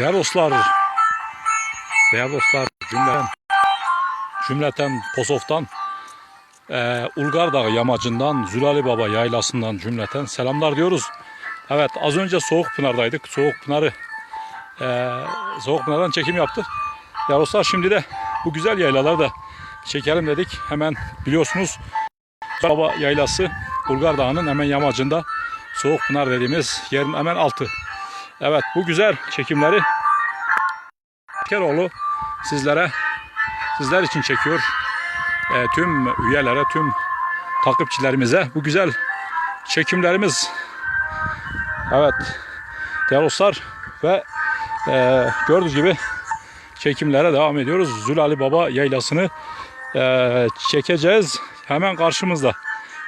Değerli dostlar. Değerli dostlar cümleten, cümleten Posof'tan e, Ulgar Dağı yamacından Zülali Baba yaylasından cümleten selamlar diyoruz. Evet az önce Soğukpınar'daydık. Soğukpınar'ı e, Soğukpınar'dan çekim yaptık. Değerli dostlar şimdi de bu güzel yaylaları da çekelim dedik. Hemen biliyorsunuz Baba yaylası Ulgar Dağı'nın hemen yamacında Soğukpınar dediğimiz yerin hemen altı. Evet bu güzel çekimleri Keroğlu sizlere sizler için çekiyor. E, tüm üyelere, tüm takipçilerimize bu güzel çekimlerimiz. Evet değerli dostlar ve e, gördüğünüz gibi çekimlere devam ediyoruz. Zülali Baba yaylasını e, çekeceğiz. Hemen karşımızda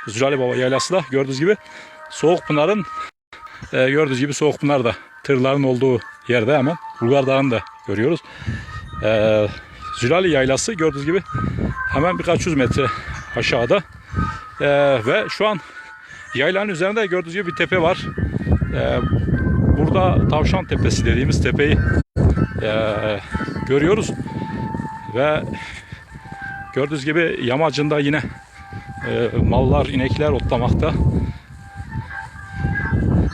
Zülali Baba yaylası da gördüğünüz gibi Soğukpınar'ın e, gördüğünüz gibi Soğukpınar'da tırların olduğu yerde hemen Bulgar Dağı'nı da görüyoruz. E, Zülali Yaylası gördüğünüz gibi hemen birkaç yüz metre aşağıda. E, ve şu an yaylanın üzerinde gördüğünüz gibi bir tepe var. E, burada Tavşan Tepesi dediğimiz tepeyi e, görüyoruz. Ve gördüğünüz gibi yamacında yine e, mallar, inekler otlamakta.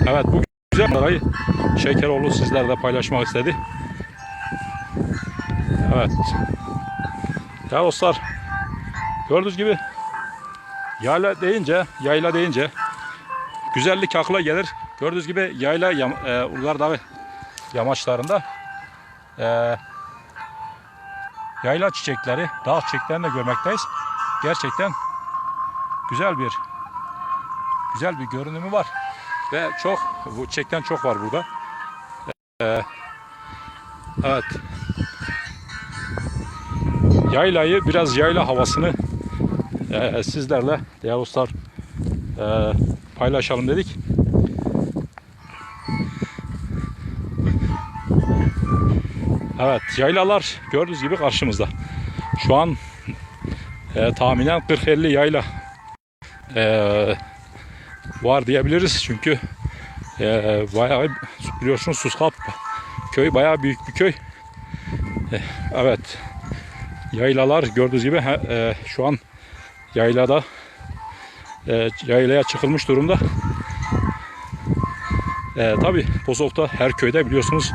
Evet bu güzel manzarayı Şekeroğlu sizlerle paylaşmak istedi. Evet. Ya dostlar gördüğünüz gibi yayla deyince, yayla deyince güzellik akla gelir. Gördüğünüz gibi yayla yam, e, Ulgar Dağı yamaçlarında e, yayla çiçekleri, dağ çiçeklerini de görmekteyiz. Gerçekten güzel bir güzel bir görünümü var. Ve çok, bu çiçekten çok var burada. Ee, evet. Yaylayı, biraz yayla havasını e, sizlerle değerli dostlar e, paylaşalım dedik. Evet, yaylalar gördüğünüz gibi karşımızda. Şu an e, tahminen 40-50 yayla e, var diyebiliriz. Çünkü e, bayağı biliyorsunuz Suskap köy bayağı büyük bir köy. E, evet. Yaylalar gördüğünüz gibi e, şu an yaylada e, yaylaya çıkılmış durumda. E, Tabi Bozok'ta her köyde biliyorsunuz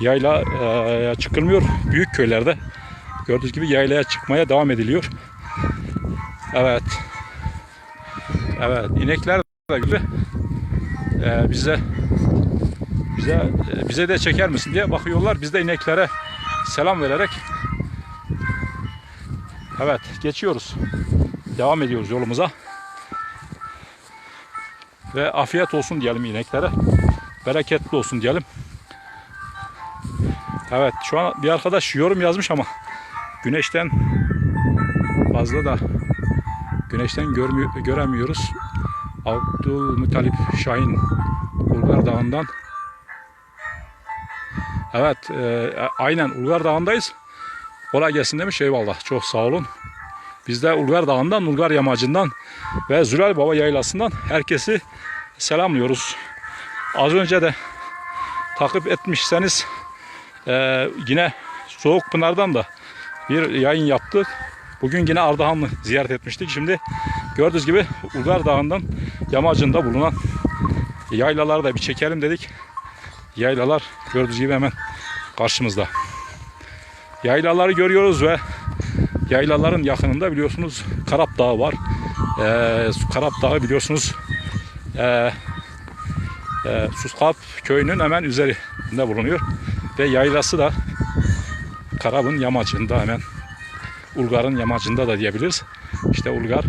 yayla e, çıkılmıyor. Büyük köylerde gördüğünüz gibi yaylaya çıkmaya devam ediliyor. Evet. Evet. inekler gibi e, bize bize e, bize de çeker misin diye bakıyorlar. Biz de ineklere selam vererek evet geçiyoruz. Devam ediyoruz yolumuza. Ve afiyet olsun diyelim ineklere. Bereketli olsun diyelim. Evet şu an bir arkadaş yorum yazmış ama güneşten fazla da güneşten görmüyor, göremiyoruz. Abdülmutalip Şahin Ulgar Dağı'ndan. Evet, e, aynen Ulgar Dağı'ndayız. Kolay gelsin demiş. Eyvallah. Çok sağ olun. Biz de Ulgar Dağı'ndan, Ulgar Yamacı'ndan ve Zülal Baba Yaylası'ndan herkesi selamlıyoruz. Az önce de takip etmişseniz e, yine Soğukpınar'dan da bir yayın yaptık. Bugün yine Ardahan'ı ziyaret etmiştik. Şimdi gördüğünüz gibi Ulgar Dağı'ndan yamacında bulunan yaylaları da bir çekelim dedik. Yaylalar gördüğünüz gibi hemen karşımızda. Yaylaları görüyoruz ve yaylaların yakınında biliyorsunuz Karap Dağı var. Ee, Karap Dağı biliyorsunuz e, e, Suskap köyünün hemen üzerinde bulunuyor. Ve yaylası da Karab'ın yamacında hemen Ulgar'ın yamacında da diyebiliriz. İşte Ulgar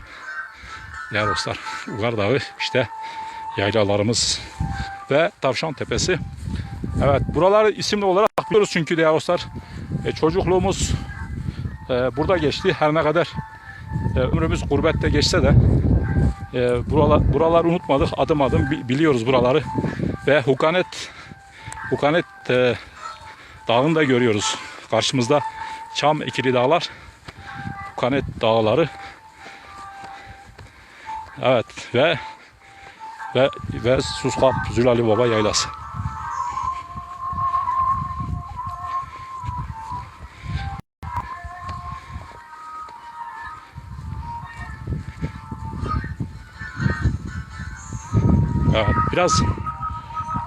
ya dostlar Ulgar Dağı işte yaylalarımız ve Tavşan Tepesi. Evet buraları isimli olarak biliyoruz çünkü değerli dostlar e, çocukluğumuz e, burada geçti. Her ne kadar e, ömrümüz gurbette geçse de e, buralar, buraları unutmadık. Adım adım bi- biliyoruz buraları. Ve Hukanet Hukanet e, dağını da görüyoruz. Karşımızda Çam ikili dağlar. Sukanet Dağları. Evet ve ve ve Suskap Zülali Baba Yaylası. Evet, biraz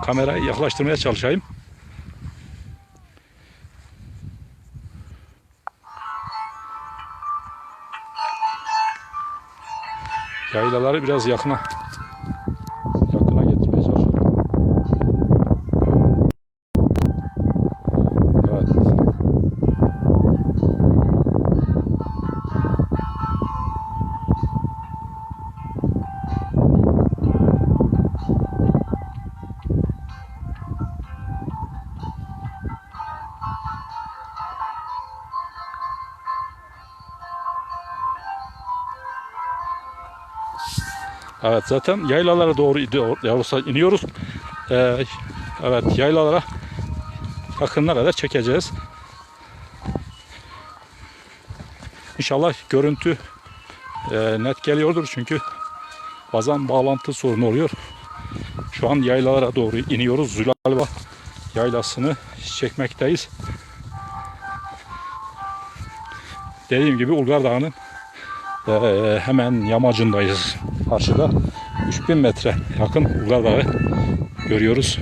kamerayı yaklaştırmaya çalışayım. Yaylaları biraz yakına Evet zaten yaylalara doğru yavrusa iniyoruz. Ee, evet yaylalara yakınına kadar çekeceğiz. İnşallah görüntü e, net geliyordur çünkü bazen bağlantı sorunu oluyor. Şu an yaylalara doğru iniyoruz. Zülalba yaylasını çekmekteyiz. Dediğim gibi Ulgar Dağı'nın ee, hemen yamacındayız. Karşıda 3000 metre yakın Ulgar Dağı görüyoruz.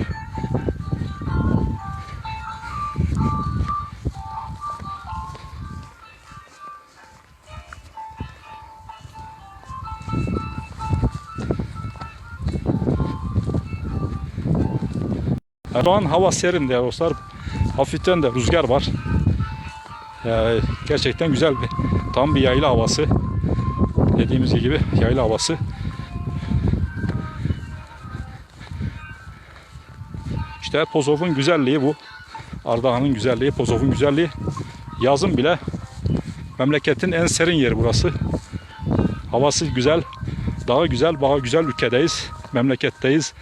Şu an hava serin de dostlar. Hafiften de rüzgar var. Ee, gerçekten güzel bir tam bir yayla havası dediğimiz gibi yayla havası. İşte Pozov'un güzelliği bu. Ardahan'ın güzelliği, Pozov'un güzelliği. Yazın bile memleketin en serin yeri burası. Havası güzel, dağı güzel, bağı güzel ülkedeyiz. Memleketteyiz.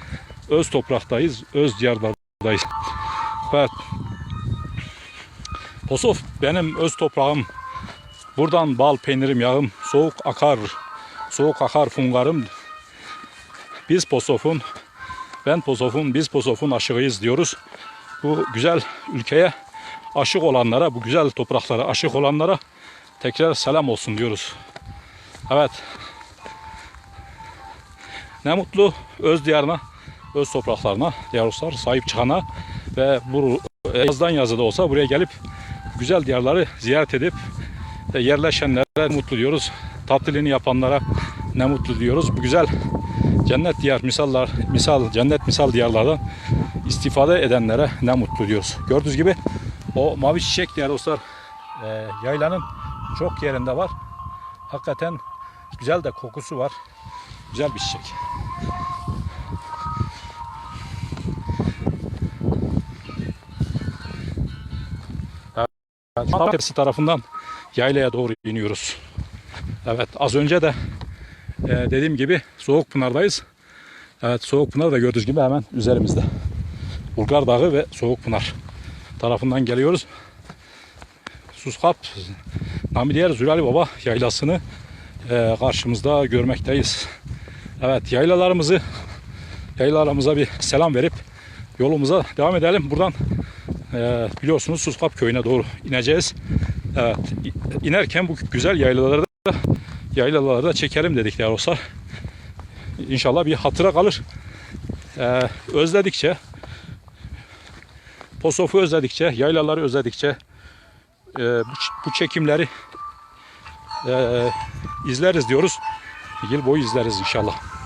Öz topraktayız, öz diyarlardayız. Evet. Pozov benim öz toprağım. Buradan bal, peynirim, yağım, soğuk akar, soğuk akar fungarım. Biz Posof'un, ben Posof'un, biz Posof'un aşığıyız diyoruz. Bu güzel ülkeye aşık olanlara, bu güzel topraklara aşık olanlara tekrar selam olsun diyoruz. Evet. Ne mutlu öz diyarına, öz topraklarına, diyaruslar sahip çıkana ve bu yazdan yazı da olsa buraya gelip güzel diyarları ziyaret edip yerleşenlere mutlu diyoruz. Tatilini yapanlara ne mutlu diyoruz. Bu güzel cennet diyar misallar, misal cennet misal diyarlardan istifade edenlere ne mutlu diyoruz. Gördüğünüz gibi o mavi çiçek diğer dostlar e, yaylanın çok yerinde var. Hakikaten güzel de kokusu var. Güzel bir çiçek. Tam tersi tarafından yaylaya doğru iniyoruz. Evet az önce de e, dediğim gibi Soğukpınar'dayız. Evet Soğukpınar da gördüğünüz gibi hemen üzerimizde. Bulgar Dağı ve Soğukpınar tarafından geliyoruz. Suskap Namidiyer Zülali Baba yaylasını e, karşımızda görmekteyiz. Evet yaylalarımızı yaylalarımıza bir selam verip yolumuza devam edelim. Buradan e, biliyorsunuz Suskap köyüne doğru ineceğiz. Evet, inerken bu güzel yaylalarda yaylalarda çekelim dedik değerli dostlar. İnşallah bir hatıra kalır. Ee, özledikçe Posof'u özledikçe, yaylaları özledikçe e, bu, bu çekimleri e, izleriz diyoruz. Yıl boyu izleriz inşallah.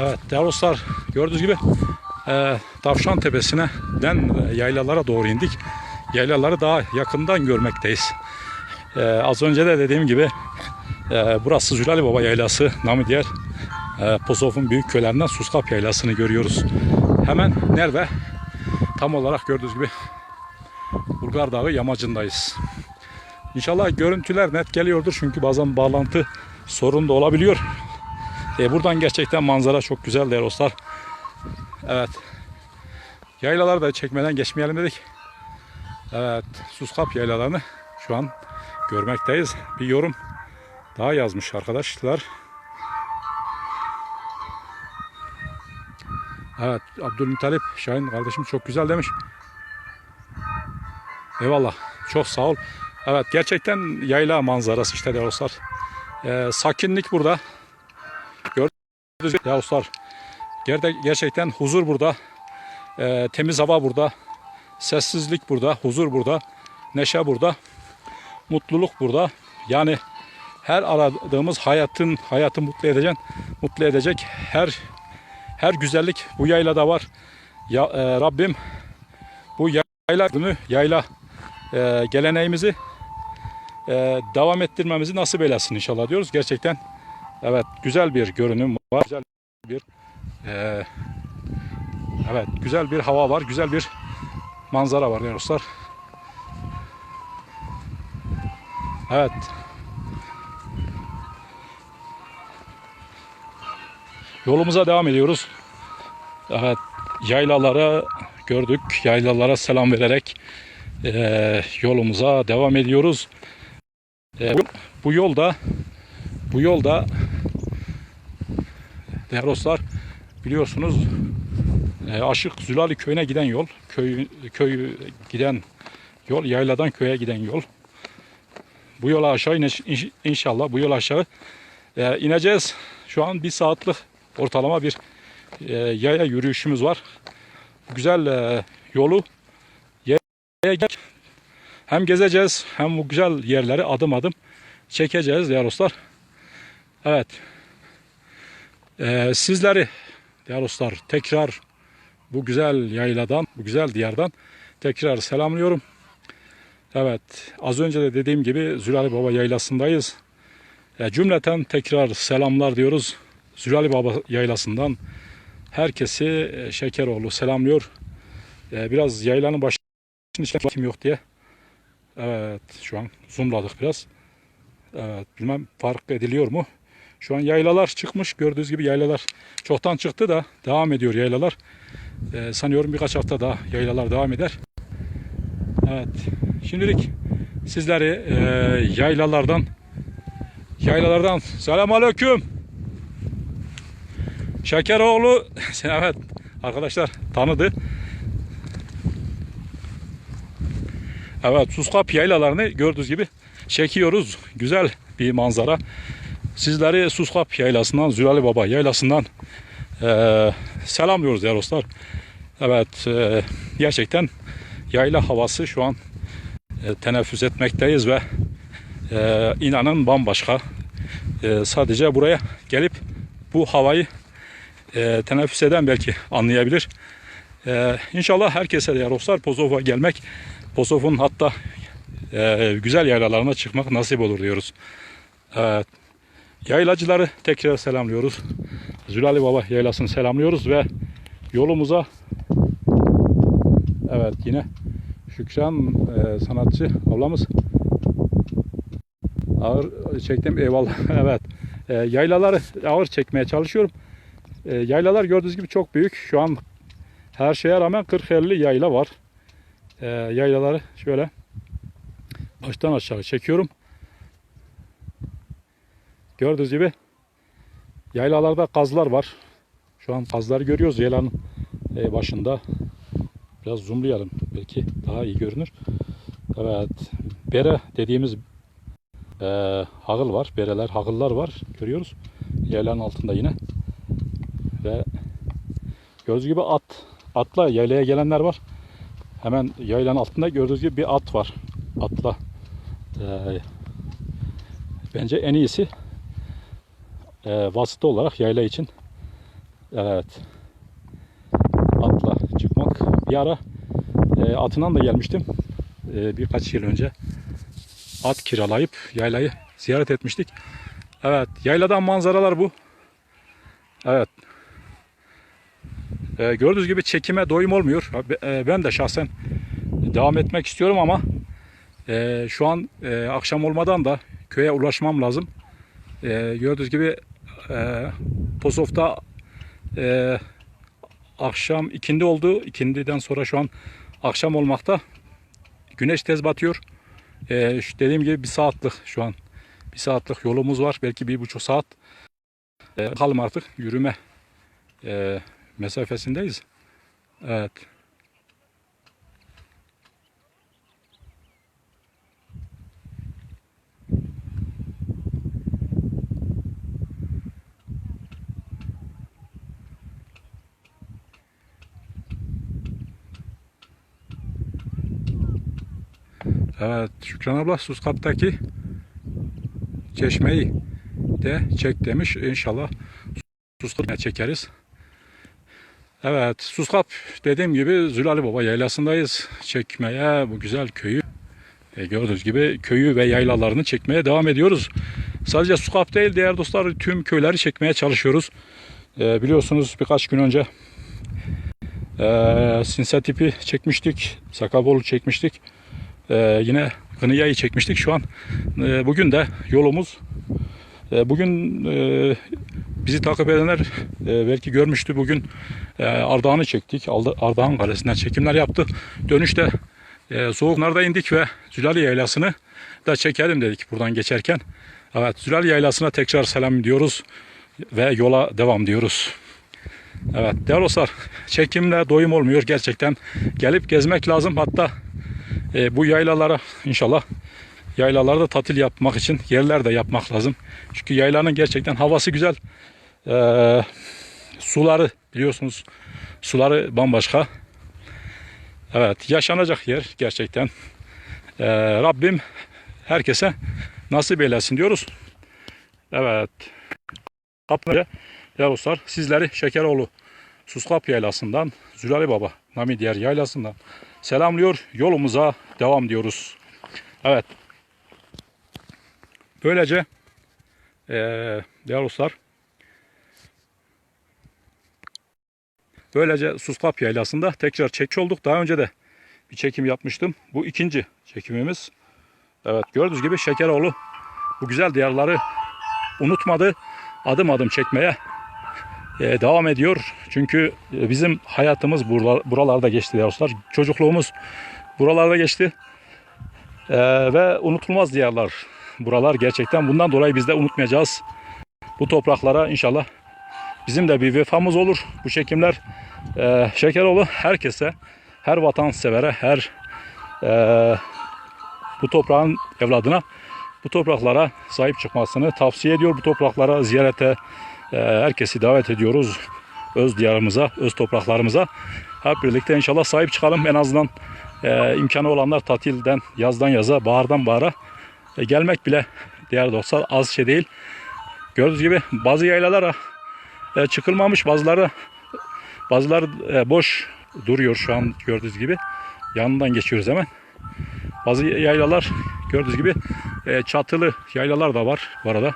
Evet değerli dostlar gördüğünüz gibi e, Tavşan Tepesi'ne den e, yaylalara doğru indik. Yaylaları daha yakından görmekteyiz. E, az önce de dediğim gibi e, burası Zülali Baba Yaylası namı diğer e, Pozof'un büyük köylerinden Suskap Yaylası'nı görüyoruz. Hemen nerede? Tam olarak gördüğünüz gibi Bulgar Dağı yamacındayız. İnşallah görüntüler net geliyordur çünkü bazen bağlantı sorun da olabiliyor. E, buradan gerçekten manzara çok güzel değerli dostlar. Evet. Yaylaları da çekmeden geçmeyelim dedik. Evet. Suskap yaylalarını şu an görmekteyiz. Bir yorum daha yazmış arkadaşlar. Evet. Abdülmuttalip Şahin kardeşim çok güzel demiş. Eyvallah. Çok sağ ol. Evet gerçekten yayla manzarası işte değerli dostlar. Ee, sakinlik burada. Değerli dostlar. Gerçekten huzur burada. Ee, temiz hava burada. Sessizlik burada. Huzur burada. Neşe burada. Mutluluk burada. Yani her aradığımız hayatın hayatı mutlu edecek, mutlu edecek her her güzellik bu yaylada var. Ya e, Rabbim bu yayla günü yayla e, geleneğimizi e, devam ettirmemizi nasip eylesin inşallah diyoruz. Gerçekten evet güzel bir görünüm var. Güzel bir e, evet güzel bir hava var. Güzel bir manzara var dostlar. Evet. Yolumuza devam ediyoruz. Evet, yaylalara gördük. Yaylalara selam vererek eee, yolumuza devam ediyoruz. Eee, bu, bu yolda bu yolda değerli dostlar biliyorsunuz eee, Aşık Zülali köyüne giden yol, köy köy giden yol, yayladan köye giden yol. Bu yola aşağı ine, inş- inşallah bu yol aşağı eee, ineceğiz. Şu an bir saatlik ortalama bir eee, yaya yürüyüşümüz var. Güzel eee, yolu yaya hem gezeceğiz hem bu güzel yerleri adım adım çekeceğiz değerli dostlar. Evet. Eee, sizleri değerli dostlar tekrar bu güzel yayladan, bu güzel diyardan tekrar selamlıyorum. Evet, az önce de dediğim gibi Zülali Baba yaylasındayız. E, cümleten tekrar selamlar diyoruz. Zülali Baba yaylasından herkesi e, Şekeroğlu selamlıyor. E, biraz yaylanın içinde kim yok diye. Evet, şu an zoomladık biraz. Evet, bilmem fark ediliyor mu? Şu an yaylalar çıkmış. Gördüğünüz gibi yaylalar çoktan çıktı da devam ediyor yaylalar. E, sanıyorum birkaç hafta daha yaylalar devam eder. Evet. Şimdilik sizleri e, yaylalardan yaylalardan selamünaleyküm. Şekeroğlu evet arkadaşlar tanıdı. Evet Suskap yaylalarını gördüğünüz gibi çekiyoruz. Güzel bir manzara. Sizleri Suskap yaylasından Zülali Baba yaylasından e, selamlıyoruz değerli dostlar. Evet e, gerçekten yayla havası şu an e, teneffüs etmekteyiz ve e, inanın bambaşka. E, sadece buraya gelip bu havayı e, teneffüs eden belki anlayabilir. E, inşallah herkese de dostlar Pozov'a gelmek, Pozov'un hatta e, güzel yaylalarına çıkmak nasip olur diyoruz. Evet. Yaylacıları tekrar selamlıyoruz. Zülali Baba yaylasını selamlıyoruz ve yolumuza evet yine Şükran e, sanatçı ablamız. Ağır çektim eyvallah evet. E, yaylaları ağır çekmeye çalışıyorum. E, yaylalar gördüğünüz gibi çok büyük. Şu an her şeye rağmen 40-50 yayla var. E, yaylaları şöyle baştan aşağı çekiyorum gördüğünüz gibi yaylalarda kazlar var şu an kazları görüyoruz yaylanın e, başında Biraz zoomlayalım. Belki daha iyi görünür. Evet. Bere dediğimiz e, hagıl var. Bereler, hagıllar var. Görüyoruz. Yaylanın altında yine. Ve gördüğünüz gibi at. Atla yaylaya gelenler var. Hemen yaylanın altında gördüğünüz gibi bir at var. Atla. E, bence en iyisi e, vasıta olarak yayla için Evet. Atla çıkmak. Bir ara e, atından da gelmiştim. E, birkaç yıl önce. At kiralayıp yaylayı ziyaret etmiştik. Evet. Yayladan manzaralar bu. Evet. E, gördüğünüz gibi çekime doyum olmuyor. E, ben de şahsen devam etmek istiyorum ama e, şu an e, akşam olmadan da köye ulaşmam lazım. E, gördüğünüz gibi e, Posof'ta e, akşam ikindi oldu. İkindiden sonra şu an akşam olmakta. Güneş tez batıyor. E, şu dediğim gibi bir saatlik şu an. Bir saatlik yolumuz var. Belki bir buçuk saat. E, bakalım artık yürüme e, mesafesindeyiz. Evet. Evet Şükran abla Suskap'taki çeşmeyi de çek demiş. İnşallah Suskap'a çekeriz. Evet Suskap dediğim gibi Zülali Baba yaylasındayız. Çekmeye bu güzel köyü e, gördüğünüz gibi köyü ve yaylalarını çekmeye devam ediyoruz. Sadece Suskap değil diğer dostlar tüm köyleri çekmeye çalışıyoruz. E, biliyorsunuz birkaç gün önce e, Sinse tipi çekmiştik. Sakabolu çekmiştik. Ee, yine Kınıya'yı çekmiştik. Şu an e, bugün de yolumuz e, bugün e, bizi takip edenler e, belki görmüştü. Bugün e, Ardahan'ı çektik. Ardahan Kalesi'nden çekimler yaptık. Dönüşte e, Soğuklar'da indik ve Zülali Yaylası'nı da çekelim dedik buradan geçerken. Evet Zülali Yaylası'na tekrar selam diyoruz ve yola devam diyoruz. Evet değerli dostlar çekimle doyum olmuyor gerçekten. Gelip gezmek lazım hatta e, bu yaylalara inşallah yaylalarda tatil yapmak için yerler de yapmak lazım. Çünkü yaylanın gerçekten havası güzel. E, suları biliyorsunuz suları bambaşka. Evet yaşanacak yer gerçekten. E, Rabbim herkese nasip eylesin diyoruz. Evet. Kaplıca Yavuzlar sizleri Şekeroğlu Suskap Yaylası'ndan Zülali Baba Namidiyer Yaylası'ndan selamlıyor. Yolumuza devam diyoruz. Evet. Böylece eee değerli dostlar böylece Suskap Yaylası'nda tekrar çekmiş olduk. Daha önce de bir çekim yapmıştım. Bu ikinci çekimimiz. Evet gördüğünüz gibi Şekeroğlu bu güzel diyarları unutmadı. Adım adım çekmeye e, devam ediyor. Çünkü e, bizim hayatımız buralar- buralarda geçti dostlar. Çocukluğumuz buralarda geçti. E, ve unutulmaz diyarlar buralar gerçekten. Bundan dolayı biz de unutmayacağız. Bu topraklara inşallah bizim de bir vefamız olur. Bu çekimler e, Şekeroğlu herkese, her vatansevere, her e, bu toprağın evladına bu topraklara sahip çıkmasını tavsiye ediyor. Bu topraklara ziyarete herkesi davet ediyoruz. Öz diyarımıza, öz topraklarımıza. Hep birlikte inşallah sahip çıkalım. En azından e, imkanı olanlar tatilden, yazdan yaza, bahardan bahara e, gelmek bile değerli dostlar az şey değil. Gördüğünüz gibi bazı yaylalara e, çıkılmamış, bazıları bazıları e, boş duruyor şu an gördüğünüz gibi. Yanından geçiyoruz hemen. Bazı yaylalar gördüğünüz gibi e, çatılı yaylalar da var bu arada.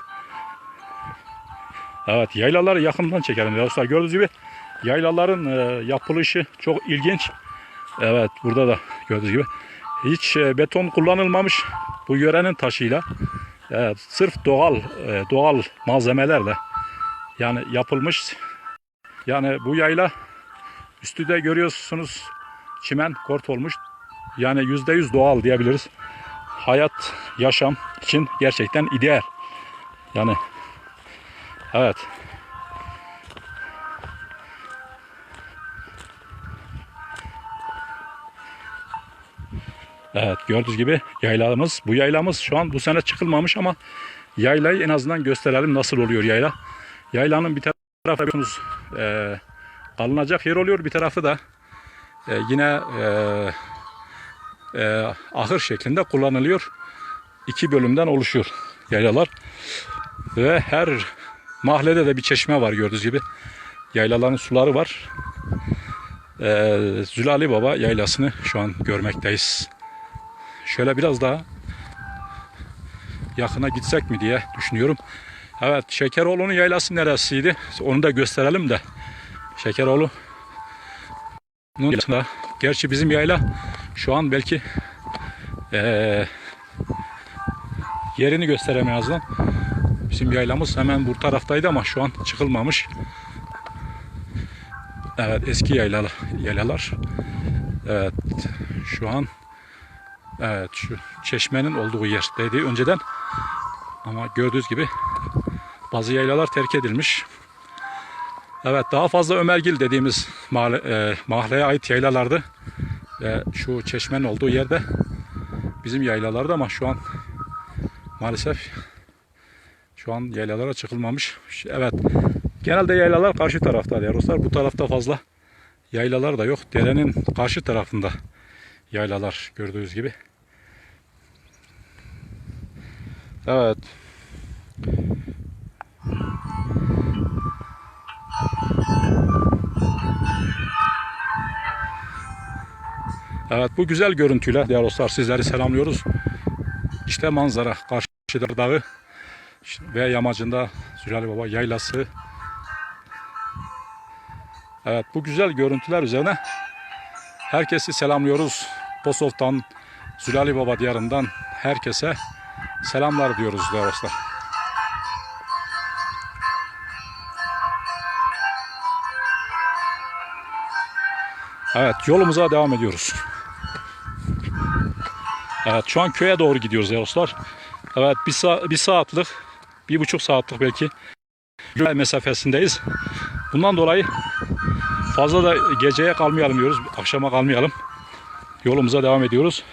Evet yaylaları yakından çekelim dostlar. Gördüğünüz gibi yaylaların e, yapılışı çok ilginç. Evet burada da gördüğünüz gibi hiç e, beton kullanılmamış bu yörenin taşıyla. Evet, sırf doğal e, doğal malzemelerle yani yapılmış. Yani bu yayla üstü de görüyorsunuz çimen kort olmuş. Yani yüzde yüz doğal diyebiliriz. Hayat, yaşam için gerçekten ideal. Yani evet. Evet gördüğünüz gibi yaylamız bu yaylamız şu an bu sene çıkılmamış ama yaylayı en azından gösterelim nasıl oluyor yayla. Yaylanın bir tarafı biliyorsunuz e, alınacak yer oluyor bir tarafı da e, yine e, e, ahır şeklinde kullanılıyor. İki bölümden oluşuyor yaylalar. Ve her mahallede de bir çeşme var gördüğünüz gibi. Yaylaların suları var. Ee, Zülali Baba yaylasını şu an görmekteyiz. Şöyle biraz daha yakına gitsek mi diye düşünüyorum. Evet Şekeroğlu'nun yaylası neresiydi? Onu da gösterelim de. Şekeroğlu yaylasında. Gerçi bizim yayla şu an belki eee, yerini göstereyim en azından. Bizim yaylamız hemen bu taraftaydı ama şu an çıkılmamış. Evet eski yaylalar. yaylalar. Evet şu an evet şu çeşmenin olduğu yerdeydi önceden. Ama gördüğünüz gibi bazı yaylalar terk edilmiş. Evet daha fazla Ömergil dediğimiz mahalle, e, mahalleye ait yaylalardı. Ve şu çeşmenin olduğu yerde bizim yaylalardı ama şu an maalesef an yaylalara çıkılmamış. Evet genelde yaylalar karşı tarafta dostlar. Bu tarafta fazla yaylalar da yok. Derenin karşı tarafında yaylalar gördüğünüz gibi. Evet. Evet bu güzel görüntüyle değerli dostlar sizleri selamlıyoruz. İşte manzara karşıda dağı ve yamacında Zülali Baba yaylası. Evet bu güzel görüntüler üzerine herkesi selamlıyoruz. Posof'tan Zülali Baba diyarından herkese selamlar diyoruz dostlar. Evet yolumuza devam ediyoruz. Evet şu an köye doğru gidiyoruz dostlar. Evet bir, sa- bir saatlik, bir buçuk saatlik belki yol mesafesindeyiz. Bundan dolayı fazla da geceye kalmayalım diyoruz. Akşama kalmayalım. Yolumuza devam ediyoruz.